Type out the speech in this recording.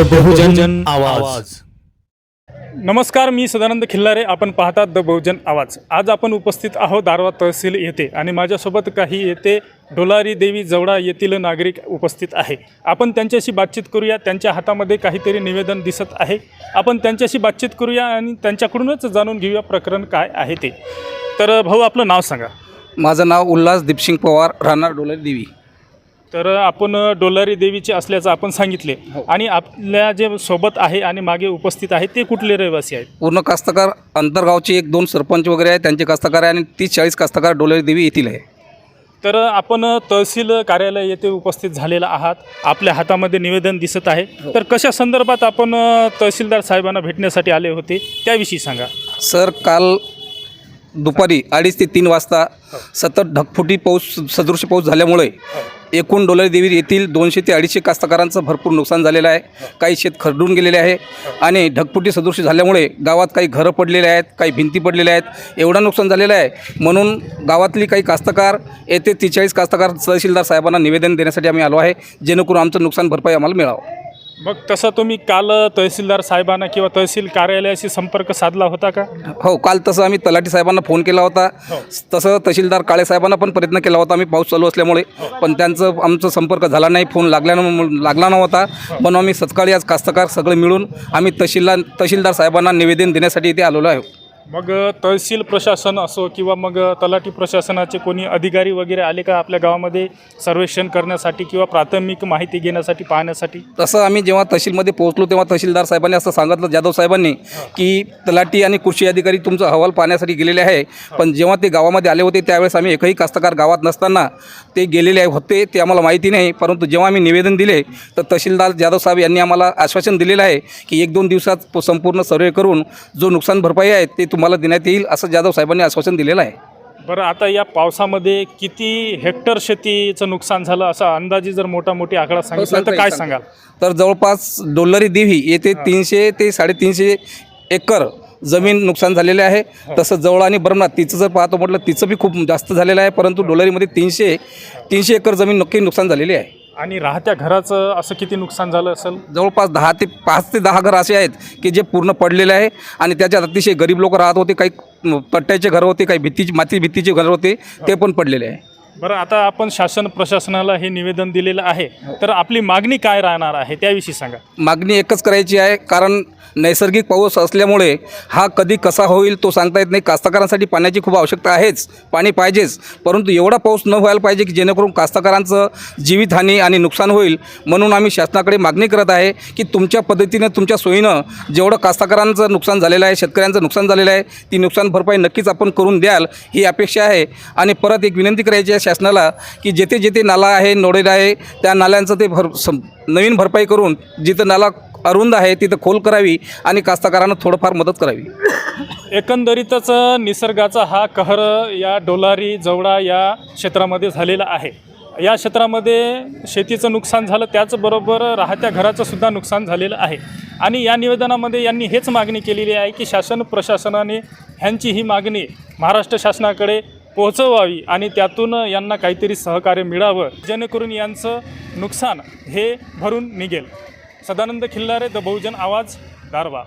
The बहुजन आवाज. नमस्कार मी सदानंद खिल्लारे. आपण पाहतात द बहुजन आवाज. आज आपण उपस्थित आहोत दारवा तहसील येथे आणि माझ्यासोबत काही येथे डोलारी देवी जवळा येथील नागरिक उपस्थित आहे. आपण त्यांच्याशी बातचीत करूया. त्यांच्या हातामध्ये काहीतरी निवेदन दिसत आहे. आपण त्यांच्याशी बातचीत करूया आणि त्यांच्याकडूनच जाणून घेऊया प्रकरण काय आहे ते. तर भाऊ आपलं नाव सांगा. माझं नाव उल्हास दीपसिंग पवार राहणार डोलारी देवी. तर आपण डोलारी देवीचे असल्याचं आपण सांगितले. आणि आपल्या जे सोबत आहे आणि मागे उपस्थित आहे ते कुठले रहिवासी आहेत? पूर्ण कास्तकार अंतरगावचे एक दोन सरपंच वगैरे आहेत त्यांचे कास्तकार आहे आणि तीस चाळीस कास्तकार डोलारी देवी येथील आहे. तर आपण तहसील कार्यालय येथे उपस्थित झालेला आहात. आपल्या हातामध्ये निवेदन दिसत आहे. तर कशा संदर्भात आपण तहसीलदार साहेबांना भेटण्यासाठी आले होते त्याविषयी सांगा. सर काल दुपारी अडीच ते तीन वाजता सतत ढगफुटी पाऊस सदृश पाऊस झाल्यामुळे एकूण डोलारी देवी येथील दोनशे ते अडीचशे कास्तकारांचं भरपूर नुकसान झालेलं आहे. काही शेत खरडून गेलेले आहे आणि ढगफुटी सदृश झाल्यामुळे गावात काही घरं पडलेले आहेत काही भिंती पडलेल्या आहेत. एवढं नुकसान झालेलं आहे. म्हणून गावातली काही कास्तकार येथे त्रेचाळीस कास्तकार तहसीलदार साहेबांना निवेदन देण्यासाठी आम्ही आलो आहे. जेणेकरून आमचं नुकसान भरपाई आम्हाला मिळावं. मग तसं तुम्ही काल तहसीलदार साहेबांना किंवा तहसील कार्यालयाशी संपर्क साधला होता का? हो काल तसं आम्ही तलाठी साहेबांना फोन केला होता. तसं तहसीलदार काळे साहेबांना पण प्रयत्न केला होता. आम्ही पाऊस चालू असल्यामुळे. पण त्यांचं आमचं संपर्क झाला नाही. फोन लागल्यानं लागला नव्हता. पण आम्ही सत्काळी आज कास्तकार सगळे मिळून आम्ही तहसीलदार तहसीलदार साहेबांना निवेदन देण्यासाठी इथे आलेलो आहे. मग तहसील प्रशासन असो किंवा मग तलाठी प्रशासनाचे कोणी अधिकारी वगैरे आले का आपल्या गावामध्ये सर्वेक्षण करण्यासाठी किंवा प्राथमिक माहिती घेण्यासाठी पाहण्यासाठी? तसं आम्ही जेव्हा तहसीलमध्ये पोहोचलो तेव्हा तहसीलदार साहेबांनी असं सांगितलं जाधव साहेबांनी की तलाठी आणि कृषी अधिकारी तुमचा अहवाल पाहण्यासाठी गेलेले आहे. पण जेव्हा ते गावामध्ये आले होते त्यावेळेस आम्ही एकही कास्तकार गावात नसताना ते गेलेले होते ते आम्हाला माहिती नाही. परंतु जेव्हा आम्ही निवेदन दिले तर तहसीलदार जाधव साहेब यांनी आम्हाला आश्वासन दिलेलं आहे की एक दोन दिवसात संपूर्ण सर्वे करून जो नुकसान भरपाई आहे ते तुम्हाला देण्यात येईल असं जाधव साहेबांनी आश्वासन दिलेलं आहे. बरं आता या पावसामध्ये किती हेक्टर शेतीचं नुकसान झालं असा अंदाजे जर मोठा मोठी आकडा सांगितला तर काय सांगाल? तर जवळपास डोलरी देवी येथे तीनशे ते साडेतीनशे एकर जमीन नुकसान झालेले आहे. तसं जवळ आणि बरमनाथ तिचं जर पाहतो म्हटलं तिचं बी खूप जास्त झालेलं आहे परंतु डोलरीमध्ये तीनशे तीनशे एकर जमीन नक्की नुकसान झालेली आहे. आणि राहत्या घराचं असं किती नुकसान झालं असेल? जवळपास दहा ते पाच ते दहा घर असे आहेत की जे पूर्ण पडलेले आहे आणि त्याच्यात अतिशय गरीब लोक राहत होते काही पट्ट्याचे घर होते काही भित्तीची माती भित्तीचे घर होते ते पण पडलेले आहे. बरं आता आपण शासन प्रशासनाला हे निवेदन दिलेलं आहे. तर आपली मागणी काय राहणार आहे त्याविषयी सांगा. मागणी एकच करायची आहे कारण नैसर्गिक पाऊस असल्यामुळे हा कधी कसा होईल तो सांगता येत नाही. कास्तकारांसाठी पाण्याची खूप आवश्यकता आहेच पाणी पाहिजेच. परंतु एवढा पाऊस न व्हायला पाहिजे की जेणेकरून कास्तकारांचं जीवितहानी आणि नुकसान होईल म्हणून आम्ही शासनाकडे मागणी करत आहे की तुमच्या पद्धतीनं तुमच्या सोयीनं जेवढं कास्तकारांचं नुकसान झालेलं आहे शेतकऱ्यांचं नुकसान झालेलं आहे ती नुकसान भरपाई नक्कीच आपण करून द्याल ही अपेक्षा आहे. आणि परत एक विनंती करायची आहे शासनाला की जेथे जेथे नाला आहे नोडेल आहे त्या नाल्यांचं ते भर सम नवीन भरपाई करून जिथं नाला अरुंद आहे तिथं खोल करावी आणि कास्तकारांना थोडंफार मदत करावी. एकंदरीतच निसर्गाचा हा कहर या डोलारी जवळा या क्षेत्रामध्ये झालेला आहे. या क्षेत्रामध्ये शेतीचं नुकसान झालं त्याचबरोबर राहत्या घराचं सुद्धा नुकसान झालेलं आहे. आणि या निवेदनामध्ये यांनी हेच मागणी केलेली आहे की शासन प्रशासनाने ह्यांची ही मागणी महाराष्ट्र शासनाकडे पोहोचवावी आणि त्यातून यांना काहीतरी सहकार्य मिळावं जेणेकरून यांचं नुकसान हे भरून निघेल. सदानंद खिल्लारे द बहुजन आवाज दारवा